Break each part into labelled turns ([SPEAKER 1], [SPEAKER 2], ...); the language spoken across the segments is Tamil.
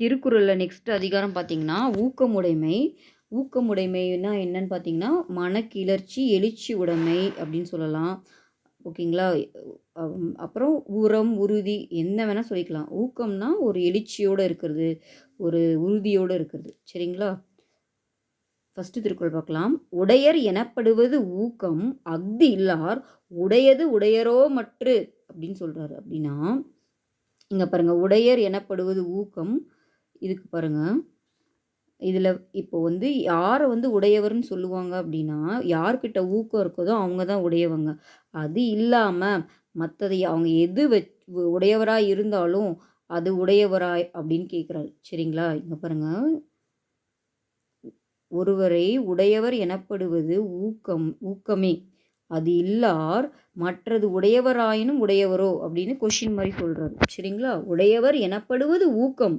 [SPEAKER 1] திருக்குறளில் நெக்ஸ்ட் அதிகாரம் பார்த்திங்கன்னா ஊக்கமுடைமை ஊக்கமுடைமைனா என்னன்னு பார்த்தீங்கன்னா மனக்கிளர்ச்சி எழுச்சி உடைமை அப்படின்னு சொல்லலாம் ஓகேங்களா அப்புறம் உரம் உறுதி என்ன வேணால் சொல்லிக்கலாம் ஊக்கம்னா ஒரு எழுச்சியோடு இருக்கிறது ஒரு உறுதியோடு இருக்கிறது சரிங்களா ஃபஸ்ட்டு திருக்குறள் பார்க்கலாம் உடையர் எனப்படுவது ஊக்கம் அஃது இல்லார் உடையது உடையரோ மற்று அப்படின்னு சொல்கிறாரு அப்படின்னா இங்கே பாருங்கள் உடையர் எனப்படுவது ஊக்கம் இதுக்கு பாருங்கள் இதில் இப்போ வந்து யாரை வந்து உடையவர்னு சொல்லுவாங்க அப்படின்னா யார்கிட்ட ஊக்கம் இருக்குதோ அவங்க தான் உடையவங்க அது இல்லாமல் மற்றதை அவங்க எது வெ உடையவராக இருந்தாலும் அது உடையவராய் அப்படின்னு கேட்குறாரு சரிங்களா இங்கே பாருங்கள் ஒருவரை உடையவர் எனப்படுவது ஊக்கம் ஊக்கமே அது இல்லார் மற்றது உடையவராயினும் உடையவரோ அப்படின்னு கொஷின் மாதிரி சொல்கிறார் சரிங்களா உடையவர் எனப்படுவது ஊக்கம்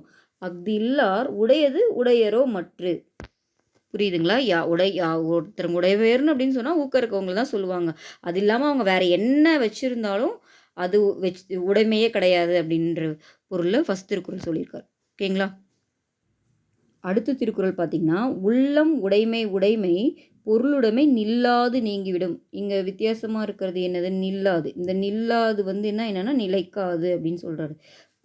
[SPEAKER 1] இல்லார் உடையது உடையரோ மற்று புரியுதுங்களா யா உடை யா ஒருத்தருங்க உடையவேர்னு அப்படின்னு சொன்னால் ஊக்க இருக்கவங்க தான் சொல்லுவாங்க அது இல்லாமல் அவங்க வேறு என்ன வச்சுருந்தாலும் அது வச் உடைமையே கிடையாது அப்படின்ற பொருளில் ஃபஸ்ட் திருக்குறள் சொல்லியிருக்கார் ஓகேங்களா அடுத்த திருக்குறள் பார்த்திங்கன்னா உள்ளம் உடைமை உடைமை பொருளுடைமை நில்லாது நீங்கிவிடும் இங்கே வித்தியாசமாக இருக்கிறது என்னது நில்லாது இந்த நில்லாது வந்து என்ன என்னென்னா நிலைக்காது அப்படின்னு சொல்கிறாரு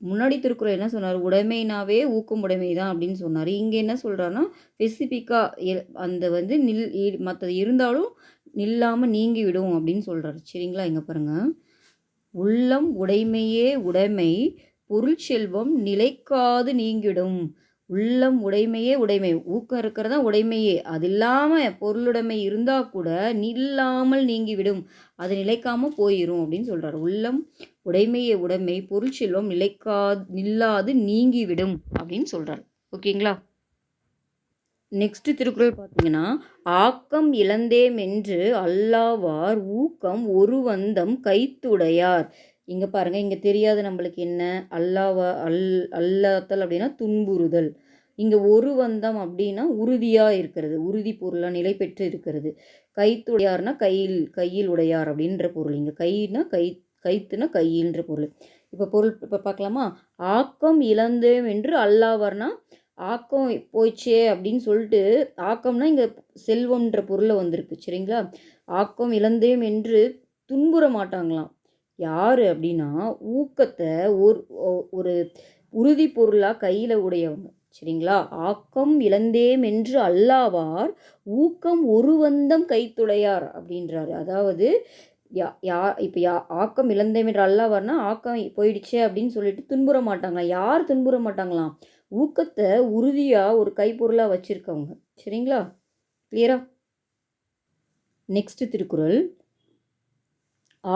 [SPEAKER 1] முன்னாடி திருக்குறள் என்ன சொன்னார் உடைமைனாவே ஊக்கம் உடைமை தான் அப்படின்னு சொன்னார் இங்கே என்ன சொல்கிறாருன்னா ஸ்பெசிஃபிக்காக அந்த வந்து நில் மற்றது இருந்தாலும் நில்லாமல் நீங்கி விடும் அப்படின்னு சொல்கிறாரு சரிங்களா இங்கே பாருங்கள் உள்ளம் உடைமையே உடைமை பொருள் செல்வம் நிலைக்காது நீங்கிடும் உள்ளம் உடைமையே உடைமை ஊக்கம் இருக்கிறதா உடைமையே அது இல்லாமல் பொருளுடைமை இருந்தால் கூட நில்லாமல் நீங்கிவிடும் அது நிலைக்காமல் போயிடும் அப்படின்னு சொல்கிறார் உள்ளம் உடைமையை உடைமை பொருள் செல்வம் நிலைக்கா நில்லாது நீங்கிவிடும் அப்படின்னு சொல்கிறார் ஓகேங்களா நெக்ஸ்ட் திருக்குறள் பார்த்தீங்கன்னா ஆக்கம் இழந்தேம் என்று அல்லாவார் ஊக்கம் ஒரு வந்தம் கைத்துடையார் இங்கே பாருங்கள் இங்கே தெரியாது நம்மளுக்கு என்ன அல்லாவா அல் அல்லாத்தல் அப்படின்னா துன்புறுதல் இங்கே ஒரு வந்தம் அப்படின்னா உறுதியாக இருக்கிறது உறுதி பொருளாக நிலை பெற்று இருக்கிறது கைத்துடையார்னா கையில் கையில் உடையார் அப்படின்ற பொருள் இங்கே கைனா கை கைத்துனா கையின்ற பொருள் இப்போ பொருள் இப்போ பார்க்கலாமா ஆக்கம் இழந்தேம் என்று அல்லாவர்னா ஆக்கம் போயிச்சே அப்படின்னு சொல்லிட்டு ஆக்கம்னா இங்கே செல்வம்ன்ற பொருளை வந்திருக்கு சரிங்களா ஆக்கம் இழந்தேம் என்று துன்புற மாட்டாங்களாம் யார் அப்படின்னா ஊக்கத்தை ஒரு ஒரு உறுதி பொருளாக கையில் உடையவங்க சரிங்களா ஆக்கம் இழந்தேம் என்று அல்லாவார் ஊக்கம் ஒரு வந்தம் கைத்துளையார் அப்படின்றாரு அதாவது யா யா இப்போ யா ஆக்கம் இழந்தேம் என்று அல்லாவார்னா ஆக்கம் போயிடுச்சு அப்படின்னு சொல்லிட்டு துன்புற மாட்டாங்களாம் யார் துன்புற மாட்டாங்களாம் ஊக்கத்தை உறுதியாக ஒரு கைப்பொருளாக வச்சுருக்கவங்க சரிங்களா கிளியரா நெக்ஸ்ட் திருக்குறள்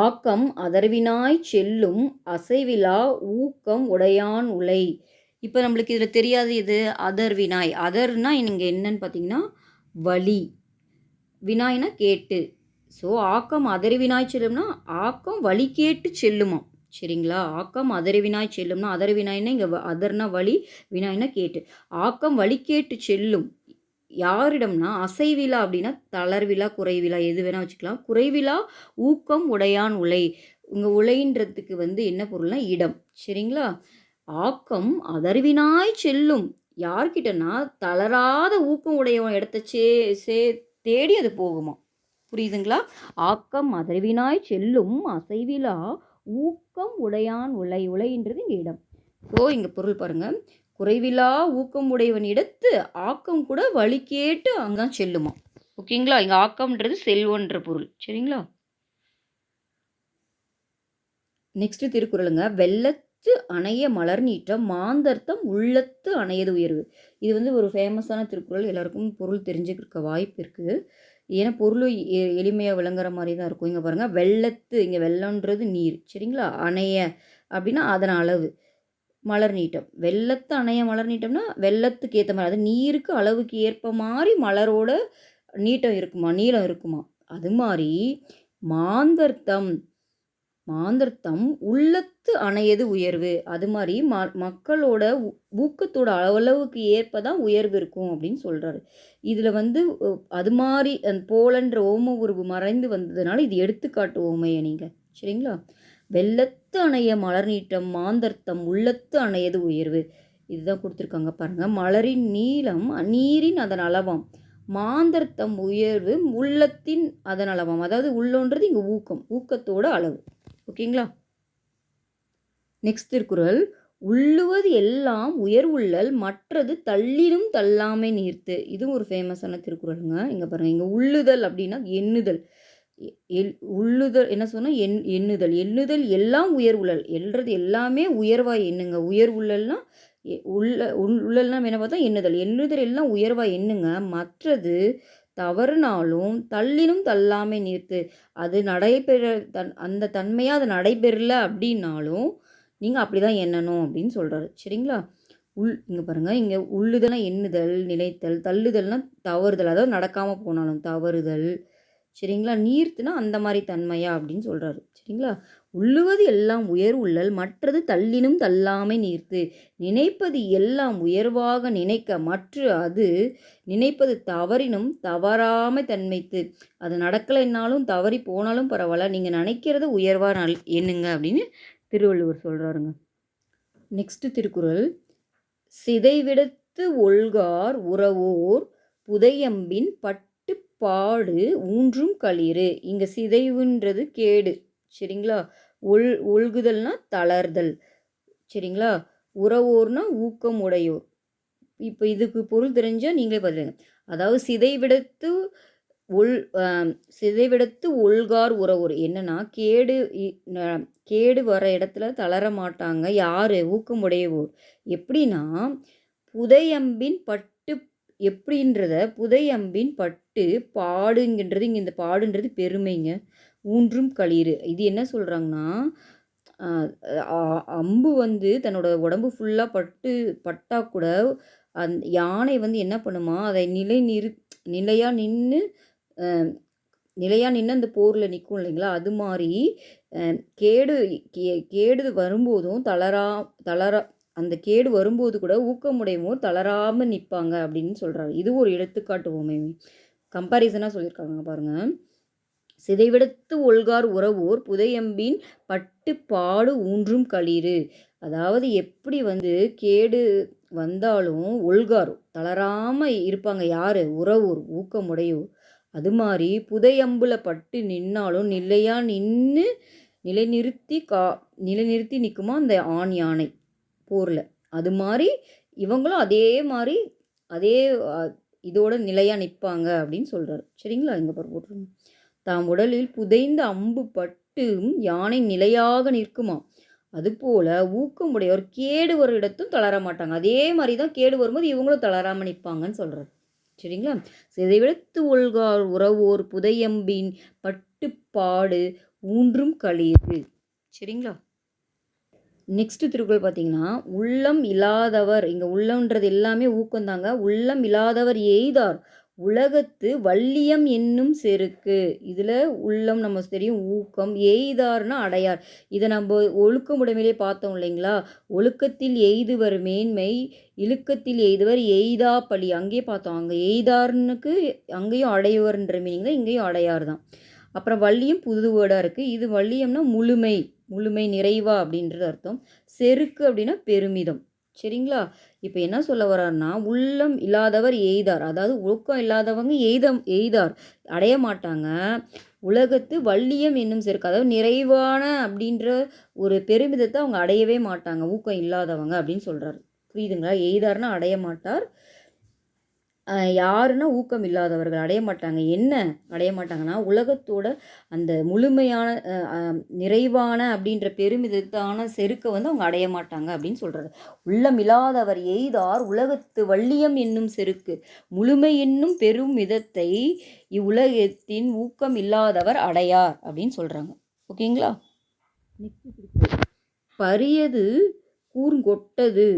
[SPEAKER 1] ஆக்கம் அதர்வினாய் செல்லும் அசைவிலா ஊக்கம் உடையான் உலை இப்போ நம்மளுக்கு இதில் தெரியாது இது அதர் வினாய் அதர்னா இங்கே என்னன்னு பார்த்தீங்கன்னா வலி வினாய்னா கேட்டு ஸோ ஆக்கம் அதரி வினாய் செல்லும்னா ஆக்கம் வழி கேட்டு செல்லுமா சரிங்களா ஆக்கம் அதரி வினாய் செல்லும்னா அதர் வினாய்னா இங்கே அதர்னா வழி வினாய்னா கேட்டு ஆக்கம் வழி கேட்டு செல்லும் யாரிடம்னா அசைவிழா அப்படின்னா தளர்விழா குறைவிழா எது வேணால் வச்சுக்கலாம் குறைவிழா ஊக்கம் உடையான் உலை உங்கள் உலைன்றதுக்கு வந்து என்ன பொருள்னா இடம் சரிங்களா ஆக்கம் அதறிவினாய் செல்லும் யார்கிட்டனா தளராத ஊக்கம் உடையவன் இடத்த சே சே தேடி அது போகுமா புரியுதுங்களா ஆக்கம் அதர்வினாய் செல்லும் அசைவிலா ஊக்கம் உடையான் உலை உலைன்றது இங்கே இடம் ஸோ இங்கே பொருள் பாருங்கள் குறைவிலா ஊக்கம் உடையவன் இடத்து ஆக்கம் கூட வழி கேட்டு அங்கதான் செல்லுமா ஓகேங்களா இங்கே ஆக்கம்ன்றது செல்வன்ற பொருள் சரிங்களா நெக்ஸ்ட் திருக்குறளுங்க வெள்ள உள்ளத்து அணைய மலர் நீட்டம் மாந்தர்த்தம் உள்ளத்து அணையது உயர்வு இது வந்து ஒரு ஃபேமஸான திருக்குறள் எல்லாருக்கும் பொருள் தெரிஞ்சுக்கிற வாய்ப்பு இருக்குது ஏன்னா பொருள் எளிமையாக விளங்குற மாதிரி தான் இருக்கும் இங்கே பாருங்கள் வெள்ளத்து இங்கே வெள்ளன்றது நீர் சரிங்களா அணைய அப்படின்னா அதன் அளவு மலர் நீட்டம் வெள்ளத்து அணைய மலர் நீட்டம்னா வெள்ளத்துக்கு ஏற்ற மாதிரி அது நீருக்கு அளவுக்கு ஏற்ப மாதிரி மலரோட நீட்டம் இருக்குமா நீளம் இருக்குமா அது மாதிரி மாந்தர்த்தம் மாந்தர்த்தம் உள்ளத்து அணையது உயர்வு அது மாதிரி ம மக்களோட ஊக்கத்தோட அளவுக்கு ஏற்ப தான் உயர்வு இருக்கும் அப்படின்னு சொல்கிறாரு இதில் வந்து அது மாதிரி அந்த போலன்ற ஓம உருவு மறைந்து வந்ததுனால இது எடுத்துக்காட்டு ஓமைய நீங்கள் சரிங்களா வெள்ளத்து அணைய மலர் நீட்டம் மாந்தர்த்தம் உள்ளத்து அணையது உயர்வு இதுதான் கொடுத்துருக்காங்க பாருங்கள் மலரின் நீளம் நீரின் அதன் அளவாம் மாந்தர்த்தம் உயர்வு உள்ளத்தின் அதன் அளவாம் அதாவது உள்ளோன்றது இங்கே ஊக்கம் ஊக்கத்தோட அளவு ஓகேங்களா நெக்ஸ்ட் திருக்குறள் உள்ளுவது எல்லாம் உள்ளல் மற்றது தள்ளிலும் தள்ளாமை நீர்த்து இதுவும் ஒரு ஃபேமஸான திருக்குறளுங்க இங்கே பாருங்கள் இங்கே உள்ளுதல் அப்படின்னா எண்ணுதல் எல் உள்ளுதல் என்ன சொன்னால் எண் எண்ணுதல் எண்ணுதல் எல்லாம் உள்ளல் எல்றது எல்லாமே உயர்வாய் எண்ணுங்க உள்ளல்னா உள்ள உள்ளல்னா என்ன பார்த்தா எண்ணுதல் எண்ணுதல் எல்லாம் உயர்வாய் எண்ணுங்க மற்றது தவறுனாலும் தள்ளினும் தள்ளாமை நிறுத்து அது நடைபெற தன் அந்த தன்மையாக அது நடைபெறல அப்படின்னாலும் நீங்கள் அப்படி தான் எண்ணணும் அப்படின்னு சொல்கிறாரு சரிங்களா உள் இங்கே பாருங்கள் இங்கே உள்ளுதல்னா எண்ணுதல் நிலைத்தல் தள்ளுதல்னா தவறுதல் அதாவது நடக்காமல் போனாலும் தவறுதல் சரிங்களா நீர்த்துனா அந்த மாதிரி தன்மையா அப்படின்னு சொல்கிறாரு சரிங்களா உள்ளுவது எல்லாம் உயர் உள்ளல் மற்றது தள்ளினும் தள்ளாமை நீர்த்து நினைப்பது எல்லாம் உயர்வாக நினைக்க மற்ற அது நினைப்பது தவறினும் தவறாமை தன்மைத்து அது நடக்கலைன்னாலும் தவறி போனாலும் பரவாயில்ல நீங்கள் நினைக்கிறத உயர்வாக நல் எண்ணுங்க அப்படின்னு திருவள்ளுவர் சொல்கிறாருங்க நெக்ஸ்ட் திருக்குறள் சிதைவிடத்து ஒள்கார் உறவோர் புதையம்பின் பட்டுப்பாடு ஊன்றும் களிறு இங்கே சிதைவுன்றது கேடு சரிங்களா ஒல் ஒழுகுதல்னா தளர்தல் சரிங்களா உறவோர்னா ஊக்கம் உடையோர் இப்போ இதுக்கு பொருள் தெரிஞ்சால் நீங்களே பதிலுங்க அதாவது சிதைவிடத்து ஒல் சிதைவிடத்து ஒல்கார் உறவோர் என்னன்னா கேடு கேடு வர இடத்துல தளர மாட்டாங்க யார் ஊக்கம் உடையவோர் எப்படின்னா புதையம்பின் பட்டு எப்படின்றத புதையம்பின் பட்டு விட்டு பாடுங்கன்றது இங்கே இந்த பாடுன்றது பெருமைங்க ஊன்றும் களிறு இது என்ன சொல்கிறாங்கன்னா அம்பு வந்து தன்னோட உடம்பு ஃபுல்லாக பட்டு பட்டால் கூட அந் யானை வந்து என்ன பண்ணுமா அதை நிலை நிறு நிலையாக நின்று நிலையாக நின்று அந்த போரில் நிற்கும் இல்லைங்களா அது மாதிரி கேடு கே கேடு வரும்போதும் தளரா தளரா அந்த கேடு வரும்போது கூட ஊக்கமுடையவோ தளராமல் நிற்பாங்க அப்படின்னு சொல்கிறாரு இது ஒரு எடுத்துக்காட்டு உண்மையுமே கம்பாரிசனாக சொல்லியிருக்காங்க பாருங்கள் சிதைவிடத்து ஒல்கார் உறவோர் புதையம்பின் பட்டு பாடு ஊன்றும் களிறு அதாவது எப்படி வந்து கேடு வந்தாலும் ஒல்கார் தளராமல் இருப்பாங்க யார் உறவோர் ஊக்கமுடையோர் அது மாதிரி புதையம்புல பட்டு நின்னாலும் நிலையாக நின்று நிலைநிறுத்தி கா நிலைநிறுத்தி நிற்குமா அந்த ஆண் யானை போரில் அது மாதிரி இவங்களும் அதே மாதிரி அதே இதோட நிலையாக நிற்பாங்க அப்படின்னு சொல்கிறாரு சரிங்களா இங்கே பாரு போட்டுருங்க தாம் உடலில் புதைந்த அம்பு பட்டு யானை நிலையாக நிற்குமா அதுபோல் ஊக்கமுடையவர் கேடு வரும் இடத்தும் தளர மாட்டாங்க அதே மாதிரி தான் கேடு வரும்போது இவங்களும் தளராமல் நிற்பாங்கன்னு சொல்கிறார் சரிங்களா சிதைவிடத்து ஒல்கார் உறவோர் புதையம்பின் பட்டுப்பாடு ஊன்றும் களிறு சரிங்களா நெக்ஸ்ட்டு திருக்குறள் பார்த்திங்கன்னா உள்ளம் இல்லாதவர் இங்கே உள்ளம்ன்றது எல்லாமே ஊக்கம்தாங்க உள்ளம் இல்லாதவர் எய்தார் உலகத்து வள்ளியம் என்னும் செருக்கு இதில் உள்ளம் நம்ம தெரியும் ஊக்கம் எய்தார்னா அடையார் இதை நம்ம ஒழுக்கமுடைமையிலே பார்த்தோம் இல்லைங்களா ஒழுக்கத்தில் எய்துவர் மேன்மை இழுக்கத்தில் எய்துவர் எய்தா பழி அங்கேயே பார்த்தோம் அங்கே எய்தார்னுக்கு அங்கேயும் அடையவர்ன்ற மீனிங் தான் இங்கேயும் அடையார் தான் அப்புறம் வள்ளியம் புது இருக்குது இது வள்ளியம்னா முழுமை முழுமை நிறைவா அப்படின்றது அர்த்தம் செருக்கு அப்படின்னா பெருமிதம் சரிங்களா இப்போ என்ன சொல்ல வர்றாருன்னா உள்ளம் இல்லாதவர் எய்தார் அதாவது ஒழுக்கம் இல்லாதவங்க எய்த எய்தார் அடைய மாட்டாங்க உலகத்து வள்ளியம் என்னும் செருக்கு அதாவது நிறைவான அப்படின்ற ஒரு பெருமிதத்தை அவங்க அடையவே மாட்டாங்க ஊக்கம் இல்லாதவங்க அப்படின்னு சொல்கிறார் புரியுதுங்களா எய்தார்னா அடைய மாட்டார் யாருன்னா ஊக்கம் இல்லாதவர்கள் அடைய மாட்டாங்க என்ன அடைய மாட்டாங்கன்னா உலகத்தோட அந்த முழுமையான நிறைவான அப்படின்ற பெருமிதத்தான செருக்கை வந்து அவங்க அடைய மாட்டாங்க அப்படின்னு சொல்கிறது உள்ளம் இல்லாதவர் எய்தார் உலகத்து வள்ளியம் என்னும் செருக்கு முழுமை என்னும் பெரும் மிதத்தை இவ்வுலகத்தின் ஊக்கம் இல்லாதவர் அடையார் அப்படின்னு சொல்கிறாங்க ஓகேங்களா பரியது கூர்ங்கொட்டது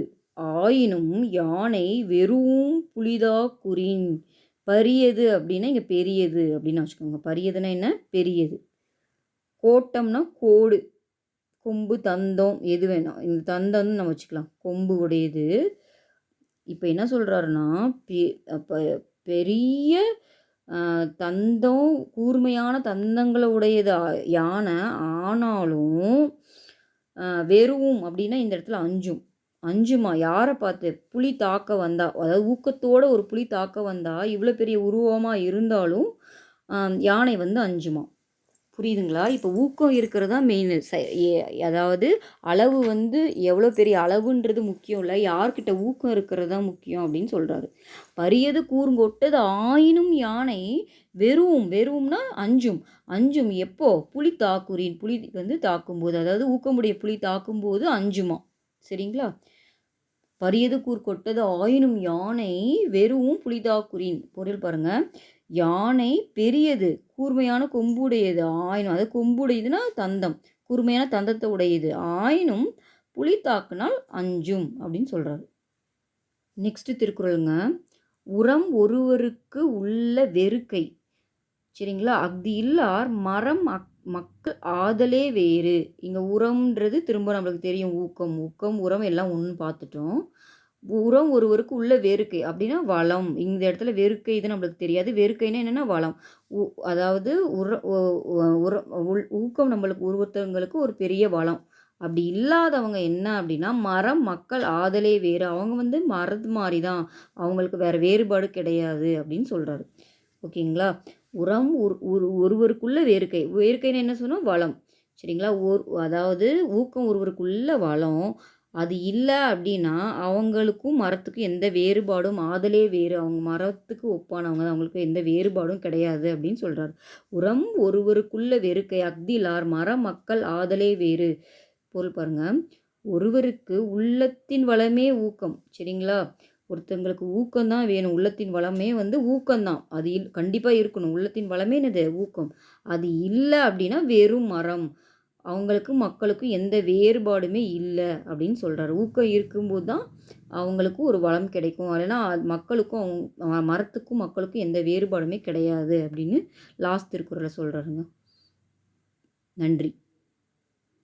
[SPEAKER 1] ஆயினும் யானை வெறும் புலிதா குறின் பரியது அப்படின்னா இங்கே பெரியது அப்படின்னு வச்சுக்கோங்க பரியதுன்னா என்ன பெரியது கோட்டம்னா கோடு கொம்பு தந்தம் எது வேணாம் இந்த தந்தம்னு நம்ம வச்சுக்கலாம் கொம்பு உடையது இப்போ என்ன சொல்கிறாருன்னா பெ பெரிய தந்தம் கூர்மையான தந்தங்களை உடையது யானை ஆனாலும் வெறும் அப்படின்னா இந்த இடத்துல அஞ்சும் அஞ்சுமா யாரை பார்த்து புலி தாக்க வந்தா அதாவது ஊக்கத்தோடு ஒரு புலி தாக்க வந்தா இவ்வளோ பெரிய உருவமாக இருந்தாலும் யானை வந்து அஞ்சுமா புரியுதுங்களா இப்போ ஊக்கம் இருக்கிறது தான் மெயின் அதாவது அளவு வந்து எவ்வளோ பெரிய அளவுன்றது முக்கியம் இல்லை யார்கிட்ட ஊக்கம் இருக்கிறது தான் முக்கியம் அப்படின்னு சொல்கிறாரு பரியது கூறுங்கொட்டது ஆயினும் யானை வெறும் வெறும்னா அஞ்சும் அஞ்சும் எப்போ புலி தாக்குறின் புலி வந்து தாக்கும்போது அதாவது ஊக்கமுடைய புலி தாக்கும்போது அஞ்சுமா சரிங்களா பரியது கூர் கொட்டது ஆயினும் யானை வெறும் புலிதாக்குறின் பொருள் பாருங்க யானை பெரியது கூர்மையான கொம்புடையது ஆயினும் அது கொம்புடையதுன்னா தந்தம் கூர்மையான தந்தத்தை உடையது ஆயினும் புலித்தாக்குனால் அஞ்சும் அப்படின்னு சொல்கிறாரு நெக்ஸ்ட் திருக்குறளுங்க உரம் ஒருவருக்கு உள்ள வெறுக்கை சரிங்களா அக்தி இல்லார் மரம் அக் மக்கு ஆதலே வேறு இங்கே உரம்ன்றது திரும்ப நம்மளுக்கு தெரியும் ஊக்கம் ஊக்கம் உரம் எல்லாம் ஒன்று பார்த்துட்டோம் உரம் ஒருவருக்கு உள்ள வெறுக்கை அப்படின்னா வளம் இந்த இடத்துல வேறுக்கை இது நம்மளுக்கு தெரியாது வேறுக்கைன்னா என்னென்னா வளம் அதாவது உர உரம் ஊக்கம் நம்மளுக்கு உருவத்தவங்களுக்கு ஒரு பெரிய வளம் அப்படி இல்லாதவங்க என்ன அப்படின்னா மரம் மக்கள் ஆதலே வேறு அவங்க வந்து மரது மாதிரி தான் அவங்களுக்கு வேறு வேறுபாடு கிடையாது அப்படின்னு சொல்கிறாரு ஓகேங்களா உரம் ஒரு ஒருவருக்குள்ள வேர்க்கை வேர்க்கைன்னு என்ன சொன்னால் வளம் சரிங்களா ஒரு அதாவது ஊக்கம் ஒருவருக்குள்ள வளம் அது இல்லை அப்படின்னா அவங்களுக்கும் மரத்துக்கும் எந்த வேறுபாடும் ஆதலே வேறு அவங்க மரத்துக்கு ஒப்பானவங்க அவங்களுக்கு எந்த வேறுபாடும் கிடையாது அப்படின்னு சொல்கிறார் உரம் ஒருவருக்குள்ள வெறுக்கை அக்திலார் மர மக்கள் ஆதலே வேறு பொருள் பாருங்கள் ஒருவருக்கு உள்ளத்தின் வளமே ஊக்கம் சரிங்களா ஒருத்தங்களுக்கு ஊக்கம்தான் வேணும் உள்ளத்தின் வளமே வந்து ஊக்கம்தான் அது இல் கண்டிப்பாக இருக்கணும் உள்ளத்தின் வளமே என்னது ஊக்கம் அது இல்லை அப்படின்னா வெறும் மரம் அவங்களுக்கு மக்களுக்கும் எந்த வேறுபாடுமே இல்லை அப்படின்னு சொல்கிறாரு ஊக்கம் இருக்கும்போது தான் அவங்களுக்கும் ஒரு வளம் கிடைக்கும் இல்லைன்னா மக்களுக்கும் அவங்க மரத்துக்கும் மக்களுக்கும் எந்த வேறுபாடுமே கிடையாது அப்படின்னு லாஸ்ட் திருக்குறளை சொல்கிறாருங்க நன்றி